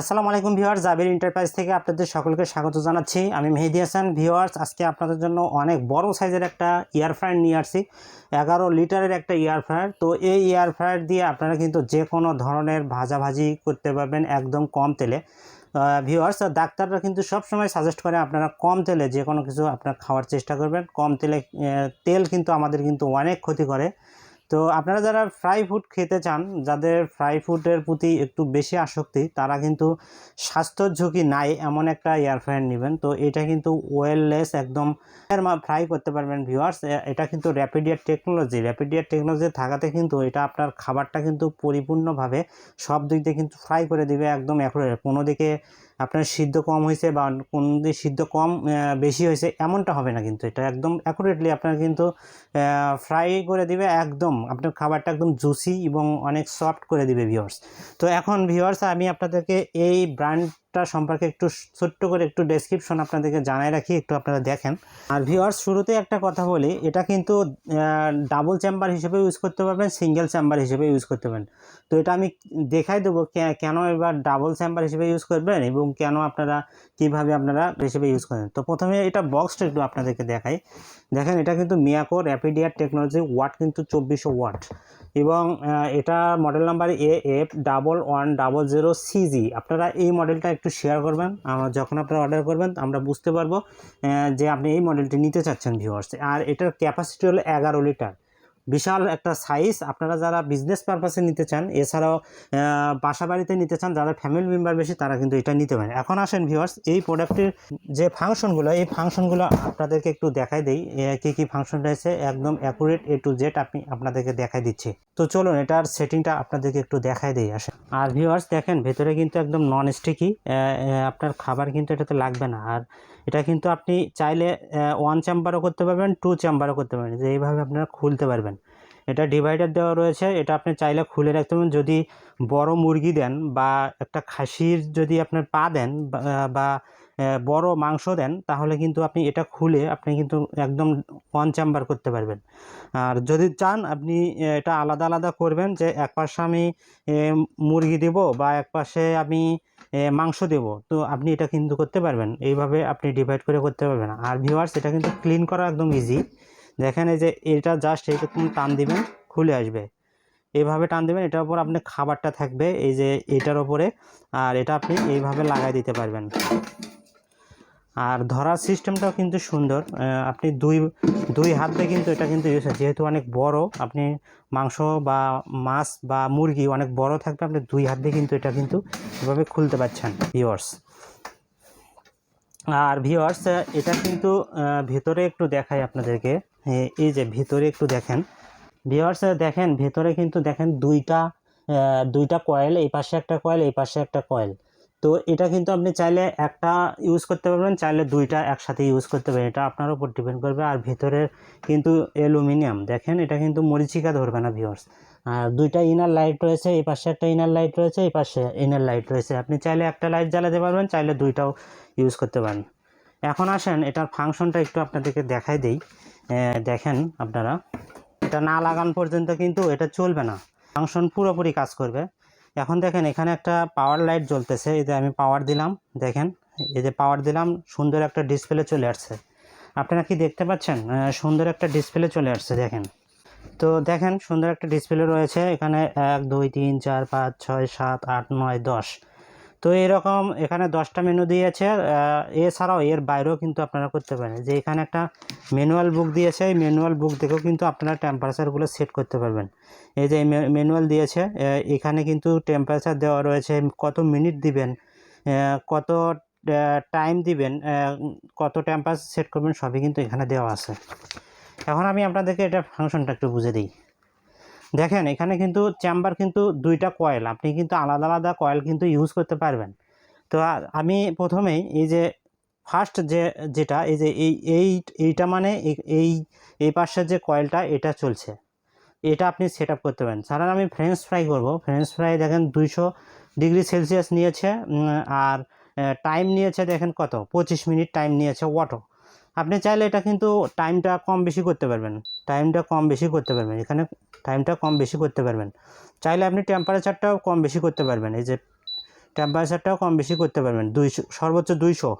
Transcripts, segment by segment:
আসসালামু আলাইকুম ভিউয়ার্স, জাবির এন্টারপ্রাইজ থেকে আপনাদের সকলকে স্বাগত জানাচ্ছি। আমি মেহেদি হাসান। ভিউয়ার্স, আজকে আপনাদের জন্য অনেক বড় সাইজের একটা এয়ার ফ্রায়ার নিয়ে আসছি। এগারো লিটারের একটা এয়ার ফ্রায়ার তো এই এয়ার ফ্রায়ার দিয়ে আপনারা কিন্তু যে কোনো ধরনের ভাজাভাজি করতে পারবেন একদম কম তেলে। ভিউয়ার্স, ডাক্তাররা কিন্তু সবসময় সাজেস্ট করে আপনারা কম তেলে যে কোনো কিছু আপনারা খাওয়ার চেষ্টা করবেন। কম তেলে তেল কিন্তু আমাদের কিন্তু অনেক ক্ষতি করে। তো আপনারা যারা ফ্রাই ফুড খেতে চান, যাদের ফ্রাই ফুডের প্রতি একটু বেশি আসক্তি, তারা কিন্তু স্বাস্থ্য ঝুঁকি নাই এমন একটা এয়ার ফ্রায়ার নেবেন। তো এটা কিন্তু ওয়েললেস একদম ফ্রাই করতে পারবেন ভিউয়ার্স এটা কিন্তু র্যাপিডিয়ার টেকনোলজি র্যাপিডিয়ার টেকনোলজি থাকাতে কিন্তু এটা আপনার খাবারটা কিন্তু পরিপূর্ণভাবে সব দিক দিয়ে কিন্তু ফ্রাই করে দিবে, একদম অ্যাকুরেট কোনো দিকে আপনার সিদ্ধ কম হয়েছে বা কোন সিদ্ধ কম বেশি হয়েছে, এমনটা হবে না কিন্তু। এটা একদম অ্যাকুরেটলি আপনার কিন্তু ফ্রাই করে দিবে একদম। আপনার খাবারটা একদম জুসি এবং অনেক সফট করে দিবে ভিওর্স তো এখন ভিওর্স আমি আপনাদেরকে এই ব্র্যান্ডটা সম্পর্কে একটু ছোট্ট করে একটু ডেসক্রিপশন আপনাদেরকে জানাই রাখি, একটু আপনারা দেখেন। আর ভিউয়ার্স শুরুতে একটা কথা বলি, এটা কিন্তু ডাবল চেম্বার হিসেবে ইউজ করতে পারবেন সিঙ্গেল চেম্বার হিসেবে ইউজ করতে পারবেন। তো এটা আমি দেখাই দেবো কেন এবার ডাবল চেম্বার হিসেবে ইউজ করবেন এবং কেন আপনারা, কীভাবে আপনারা হিসেবে ইউজ করেন। তো প্রথমে এটা বক্সটা একটু আপনাদেরকে দেখাই। দেখেন, এটা কিন্তু মিয়াকো র্যাপিডিয়ার টেকনোলজি ওয়াট কিন্তু চব্বিশশো ওয়াট এবং এটা model number A F double one double zero CG আপনারা এই মডেলটা একটু শেয়ার করবেন, আমার যখন আপনারা অর্ডার করবেন, আমরা বুঝতে পারব যে আপনি এই মডেলটি নিতে চাচ্ছেন ভিউয়ার্স আর এটার ক্যাপাসিটি হলো এগারো লিটার বিশাল একটা সাইজ আপনারা যারা বিজনেস পারপাসে নিতে চান, এছাড়াও বাসা বাড়িতে নিতে চান যারা ফ্যামিলি মেম্বার বেশি, তারা কিন্তু এটা নিতে পারেন। এখন আসেন ভিউয়ার্স এই প্রোডাক্টের যে ফাংশনগুলো এই ফাংশনগুলো আপনাদেরকে একটু দেখাই দিই কী কি ফাংশন রয়েছে, একদম অ্যাকুরেট এ টু জেড আপনি, আপনাদেরকে দেখাই দিচ্ছি। তো চলুন এটার সেটিংটা আপনাদেরকে একটু দেখাই দিই। আসে আর ভিউয়ার্স দেখেন, ভেতরে কিন্তু একদম নন স্টিকি আপনার খাবার কিন্তু এটাতে লাগবে না। আর এটা কিন্তু আপনি চাইলে ওয়ান চেম্বারও করতে পারবেন টু চেম্বারও করতে পারবেন। যে এইভাবে আপনারা খুলতে পারবেন। এটা ডিভাইডার দেওয়া রয়েছে, এটা আপনি চাইলে খুলে রাখতে পারবেন যদি বড় মুরগি দেন বা একটা খাসির যদি আপনার পা দেন বা- বড় মাংস দেন, তাহলে কিন্তু আপনি এটা খুলে আপনি কিন্তু একদম ওয়ান চেম্বার করতে পারবেন। আর যদি চান আপনি এটা আলাদা আলাদা করবেন যে এক পাশে আমি মুরগি দেব বা এক পাশে আমি মাংস দেব, তো আপনি এটা কিন্তু করতে পারবেন। এইভাবে আপনি ডিভাইড করে করতে পারবেন। আর ভিউয়ার্স এটা কিন্তু ক্লিন করা একদম ইজি দেখেন এই যে এটা জাস্ট এইরকম টান দিবেন, খুলে আসবে। এইভাবে টান দিবেন, এটার উপর আপনি খাবারটা থাকবে, এই যে এটার ওপরে আর এটা আপনি এইভাবে লাগাই দিতে পারবেন। আর ধরার সিস্টেমটাও কিন্তু সুন্দর। আপনি দুই দুই হাত কিন্তু এটা কিন্তু ইউজ হয়। যেহেতু অনেক বড়, আপনি মাংস বা মাছ বা মুরগি অনেক বড় থাকবে, আপনি দুই হাত দিয়ে কিন্তু এটা কিন্তু এভাবে খুলতে পারছেন ভিওয়ার্স আর ভিওয়ার্স এটা কিন্তু ভেতরে একটু দেখাই আপনাদেরকে। এই যে ভেতরে একটু দেখেন। ভিওয়ার্স দেখেন, ভেতরে কিন্তু দেখেন দুইটা দুইটা কয়েল এই পাশে একটা কয়েল এই পাশে একটা কয়েল তো এটা কিন্তু আপনি চাইলে একটা ইউজ করতে পারবেন, চাইলে দুইটা একসাথে ইউজ করতে পারবেন এটা আপনার উপর ডিপেন্ড করবে। আর ভেতরের কিন্তু অ্যালুমিনিয়াম, দেখেন এটা কিন্তু মরিচিকা ধরবে না ভিওর্স আর দুইটা ইনার লাইট রয়েছে, এই পাশে একটা ইনার লাইট রয়েছে, এই পাশে ইনার লাইট রয়েছে। আপনি চাইলে একটা লাইট জ্বালাতে পারবেন, চাইলে দুইটাও ইউজ করতে পারেন। এখন আসেন, এটার ফাংশনটা একটু আপনাদেরকে দেখাই দেই। দেখেন আপনারা, এটা না লাগান পর্যন্ত কিন্তু এটা চলবে না। ফাংশন পুরোপুরি কাজ করবে। এখন দেখেন এখানে একটা পাওয়ার লাইট জ্বলতেছে, এই যে আমি পাওয়ার দিলাম, দেখেন, এই যে পাওয়ার দিলাম, সুন্দর একটা ডিসপ্লে চলে আসছে। আপনারা কি দেখতে পাচ্ছেন? সুন্দর একটা ডিসপ্লে চলে আসছে, দেখেন। তো দেখেন, সুন্দর একটা ডিসপ্লে রয়েছে, এখানে এক, দুই, তিন, চার, পাঁচ, ছয়, সাত, আট, নয়, দশ। তো এরকম এখানে দশটা মেনু দিয়েছে এছাড়াও এর বাইরেও কিন্তু আপনারা করতে পারেন। যে এখানে একটা ম্যানুয়াল বুক দিয়েছে, এই ম্যানুয়াল বুক দেখেও কিন্তু আপনারা টেম্পারেচারগুলো সেট করতে পারবেন। এই যে ম্যানুয়াল দিয়েছে এখানে কিন্তু টেম্পারেচার দেওয়া রয়েছে, কত মিনিট দিবেন কত টাইম দিবেন কত টেম্পারেচার সেট করবেন, সবই কিন্তু এখানে দেওয়া আছে। এখন আমি আপনাদেরকে এটা ফাংশনটা একটু বুঝে দিই। দেখেন, এখানে কিন্তু চেম্বার কিন্তু দুইটা কয়েল আপনি কিন্তু আলাদা আলাদা কয়েল কিন্তু ইউজ করতে পারবেন। তো আমি প্রথমেই এই যে ফার্স্ট যে, যেটা, এই যে এই এই, এইটা মানে এই- এই পাশের যে কয়েলটা এটা চলছে। এটা আপনি সেট আপ করতে পারেন। সাধারণ আমি ফ্রেঞ্চ ফ্রাই করব। ফ্রেঞ্চ ফ্রাই দেখেন দুইশো ডিগ্রি সেলসিয়াস নিয়েছে আর টাইম নিয়েছে দেখেন কত? পঁচিশ মিনিট টাইম নিয়েছে অটো আপনি চাইলে এটা কিন্তু টাইমটা কম বেশি করতে পারবেন। টাইমটা কম বেশি করতে পারবেন। এখানে টাইমটা কম বেশি করতে পারবেন। চাইলে আপনি টেম্পারেচারটাও কম বেশি করতে পারবেন। এই যে টেম্পারেচারটাও কম বেশি করতে পারবেন। দুইশো, সর্বোচ্চ দুইশো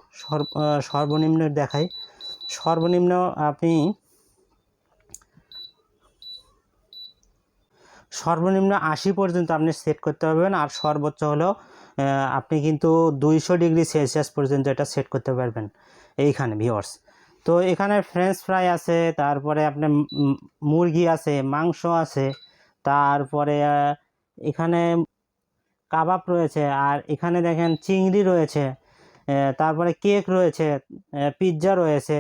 সর্বনিম্ন দেখাই। সর্বনিম্ন আপনি সর্বনিম্ন আশি পর্যন্ত আপনি সেট করতে পারবেন। আর সর্বোচ্চ হলো আপনি কিন্তু দুইশো ডিগ্রি সেলসিয়াস পর্যন্ত এটা সেট করতে পারবেন। এইখানে ভিওর্স তো এখানে ফ্রেঞ্চ ফ্রাই আছে, তারপরে আপনার মুরগি আছে, মাংস আছে, তারপরে এখানে কাবাব রয়েছে, আর এখানে দেখেন চিংড়ি রয়েছে তারপরে কেক রয়েছে পিৎজা রয়েছে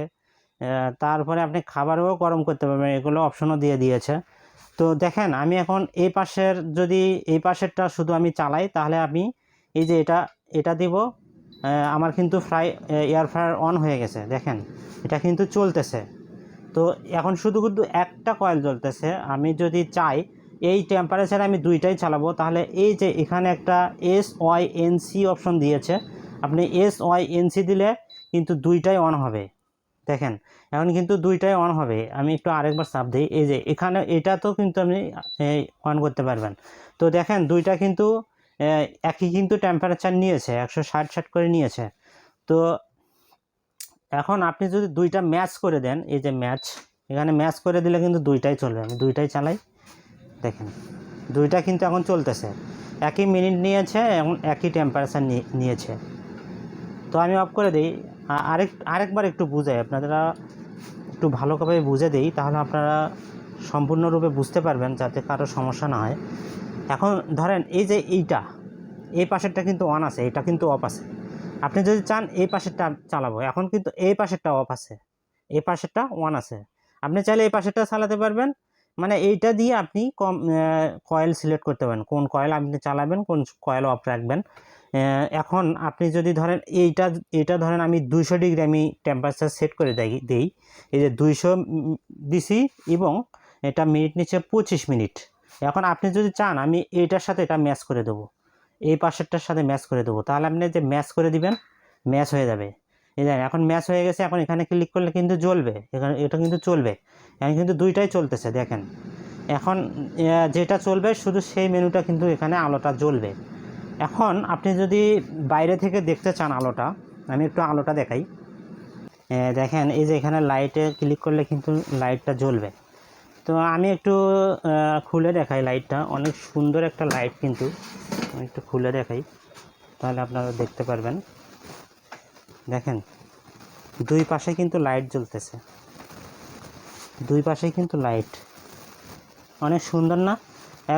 তারপরে আপনি খাবারও গরম করতে পারবেন, এগুলো অপশনও দিয়ে দিয়েছে। তো দেখেন, আমি এখন এই পাশের যদি এই পাশেরটা শুধু আমি চালাই, তাহলে আমি এই যে এটা এটা দিব আমার কিন্তু ফ্রাই এয়ার ফ্রায়ার অন হয়ে গেছে, দেখেন। এটা কিন্তু চলতেছে। তো এখন শুধু শুধু একটা কয়েল জ্বলতেছে। আমি যদি চাই, এই টেম্পারেচারে আমি দুইটাই চালাবো, তাহলে এই যে এখানে একটা S Y N C option দিয়েছে, আপনি এস ওয়াই এন সি দিলে কিন্তু দুইটাই অন হবে। দেখেন, এখন কিন্তু দুইটাই অন হবে। আমি একটু আরেকবার চাপ দিই। এই যে এখানে এটা তো কিন্তু আপনি অন করতে পারবেন। তো দেখেন, দুইটা কিন্তু একই কিন্তু টেম্পারেচার নিয়েছে, একশো ষাট ষাট করে নিয়েছে। তো এখন আপনি যদি দুইটা ম্যাচ করে দেন, এই যে ম্যাচ এখানে ম্যাচ করে দিলে কিন্তু দুইটাই চলবে। আমি দুইটাই চালাই। দেখেন, দুইটা কিন্তু এখন চলতেছে। একই মিনিট নিয়েছে এবং একই টেম্পারেচার নিয়েছে। তো আমি অফ করে দিই। আরেক, আরেকবার একটু বুঝাই। আপনারা একটু ভালোভাবে বুঝে দিই, তাহলে আপনারা সম্পূর্ণরূপে বুঝতে পারবেন, যাতে কারও সমস্যা না হয়। এখন ধরেন এই যে এইটা, এই পাশেরটা কিন্তু অন আছে, এটা কিন্তু অফ আছে। আপনি যদি চান এই পাশেরটা চালাবো, এখন কিন্তু এই পাশেরটা অফ আছে, এই পাশেরটা অন আছে। আপনি চাইলে এই পাশেরটা চালাতে পারবেন মানে এইটা দিয়ে আপনি কম কয়েল সিলেক্ট করতে পারেন, কোন কয়েল আপনি চালাবেন, কোন কয়েল অফ রাখবেন। এখন আপনি যদি ধরেন এইটা এইটা ধরেন আমি দুইশো ডিগ্রি আমি টেম্পারেচার সেট করে দেই, দিই, এই যে দুইশো দিছি এবং এটা মিনিট নিচ্ছে পঁচিশ মিনিট। এখন আপনি যদি চান, আমি এইটার সাথে এটা ম্যাচ করে দেবো। এই পাশেরটার সাথে ম্যাচ করে দেবো। তাহলে আপনি যে ম্যাচ করে দিবেন ম্যাচ হয়ে যাবে। এই দেখেন, এখন ম্যাচ হয়ে গেছে, এখন এখানে ক্লিক করলে কিন্তু জ্বলবে। এখানে এটা কিন্তু চলবে। এখন কিন্তু দুইটাই চলতেছে, দেখেন। এখন যেটা চলবে, শুধু সেই মেনুটা কিন্তু এখানে আলোটা জ্বলবে। এখন আপনি যদি বাইরে থেকে দেখতে চান আলোটা, আমি একটু আলোটা দেখাই। দেখেন, এই যে এখানে লাইটে ক্লিক করলে কিন্তু লাইটটা জ্বলবে। তো আমি একটু খুলে দেখাই লাইটটা অনেক সুন্দর একটা লাইট কিন্তু। আমি একটু খুলে দেখাই। তাহলে আপনারা দেখতে পারবেন। দেখেন, দুই পাশে কিন্তু লাইট জ্বলতেছে। দুই পাশে কিন্তু লাইট অনেক সুন্দর না?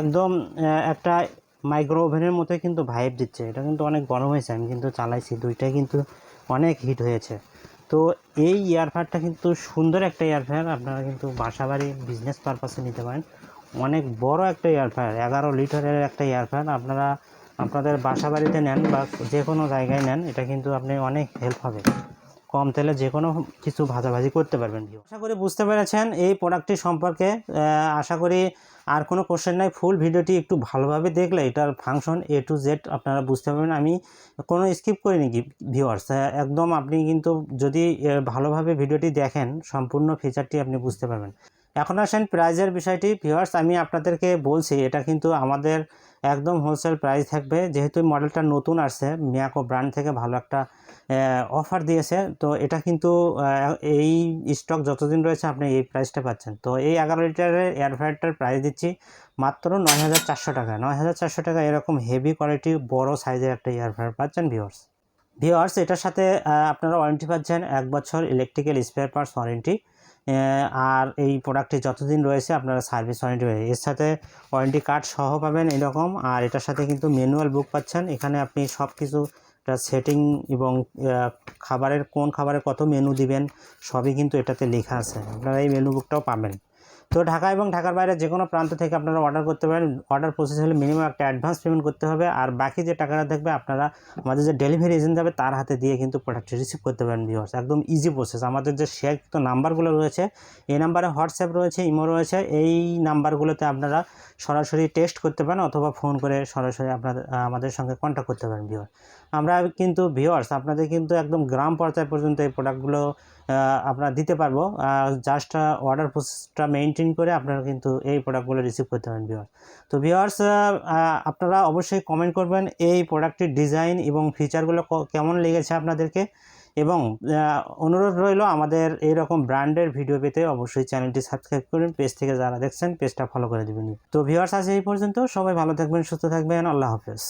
একদম একটা মাইক্রো ওভেনের মতো কিন্তু ভাইব দিচ্ছে। এটা কিন্তু অনেক গরম হয়েছে। আমি কিন্তু চালাইছি। দুইটাই কিন্তু অনেক হিট হয়েছে। তো এই ইয়ারফায়ারটা কিন্তু সুন্দর একটা ইয়ারফায়ার আপনারা কিন্তু বাসা বাড়ি বিজনেস পারপাসে নিতে পারেন। অনেক বড় একটা ইয়ারফায়ার এগারো লিটারের একটা ইয়ারফায়ার আপনারা আপনাদের বাসা বাড়িতে নেন বা যে কোনো জায়গায় নেন, এটা কিন্তু আপনি অনেক হেল্প হবে। কম তেলে যে কোনো কিছু ভাজাভাজি করতে পারবেন ভিউ আশা করি বুঝতে পেরেছেন এই প্রোডাক্টটি সম্পর্কে। আশা করি আর কোনো কোশ্চেন নাই। ফুল ভিডিওটি একটু ভালোভাবে দেখলে এটার ফাংশন এ টু জেড আপনারা বুঝতে পারবেন। আমি কোনো স্কিপ করিনি কি ভিউয়ার্স একদম আপনি কিন্তু যদি ভালোভাবে ভিডিওটি দেখেন, সম্পূর্ণ ফিচারটি আপনি বুঝতে পারবেন। এখন আসেন প্রাইজের বিষয়টি। ভিউয়ার্স আমি আপনাদেরকে বলছি, এটা কিন্তু আমাদের একদম হোলসেল প্রাইস থাকবে। যেহেতু মডেলটা নতুন আসছে মিয়াকো ব্র্যান্ড থেকে ভালো একটা অফার দিয়েছে, তো এটা কিন্তু এই স্টক যতদিন রয়েছে আপনি এই প্রাইসটা পাচ্ছেন। তো এই এগারো লিটারের এয়ার ফ্রায়ারটার প্রাইস দিচ্ছি মাত্র নয় হাজার চারশো টাকা। নয় হাজার চারশো টাকা এরকম হেভি কোয়ালিটি বড় সাইজের একটা এয়ার ফ্রায়ার পাচ্ছেন ভিউয়ার্স ভিওয়ার্স এটার সাথে আপনারা ওয়ারেন্টি পাচ্ছেন এক বছর ইলেকট্রিক্যাল স্পেয়ার পার্টস ওয়ারেন্টি আর এই প্রোডাক্টটি যতদিন রয়েছে আপনারা সার্ভিস ওয়ারেন্টি রয়েছে এর সাথে ওয়ারেন্টি কার্ড সহ পাবেন এরকম, আর এটার সাথে কিন্তু ম্যানুয়াল বুক পাচ্ছেন। এখানে আপনি সব কিছু সেটিং এবং খাবারের, কোন খাবারে কত মেনু দিবেন, সবই কিন্তু এটাতে লেখা আছে। আপনারা এই মেনু বুকটাও পাবেন। তো ঢাকা এবং ঢাকার বাইরে যে কোনো প্রান্ত থেকে আপনারা অর্ডার করতে পারেন। অর্ডার প্রসেস হলে মিনিমাম একটা অ্যাডভান্স পেমেন্ট করতে হবে। আর বাকি যে টাকাটা থাকবে, আপনারা আমাদের যে ডেলিভারি এজেন্ট যাবে, তার হাতে দিয়ে কিন্তু প্রোডাক্টটি রিসিভ করতে পারেন ভিউয়ার্স একদম ইজি প্রসেস আমাদের যে শেয়ারকৃত নাম্বারগুলো রয়েছে, এই নাম্বারে হোয়াটসঅ্যাপ রয়েছে ইমো রয়েছে, এই নাম্বারগুলোতে আপনারা সরাসরি টেস্ট করতে পারেন অথবা ফোন করে সরাসরি আপনাদের আমাদের সঙ্গে কন্ট্যাক্ট করতে পারেন ভিউয়ার আমরা কিন্তু ভিওয়ার্স আপনাদের কিন্তু একদম গ্রাম পর্যায় পর্যন্ত এই প্রোডাক্টগুলো আপনারা দিতে পারব। জাস্ট অর্ডার প্রসেসটা মেনটেন করে আপনারা কিন্তু এই প্রোডাক্টগুলো রিসিভ করতে পারেন ভিওয়ার্স তো ভিওয়ার্স আপনারা অবশ্যই কমেন্ট করবেন এই প্রোডাক্টের ডিজাইন এবং ফিচারগুলো কেমন লেগেছে আপনাদেরকে। এবং অনুরোধ রইল আমাদের এইরকম ব্র্যান্ডের ভিডিও পেতে অবশ্যই চ্যানেলটি সাবস্ক্রাইব করুন। পেজ থেকে যারা দেখছেন পেজটা ফলো করে দেবেন। তো ভিওয়ার্স আছে এই পর্যন্ত। সবাই ভালো থাকবেন, সুস্থ থাকবেন। আল্লাহ হাফেজ।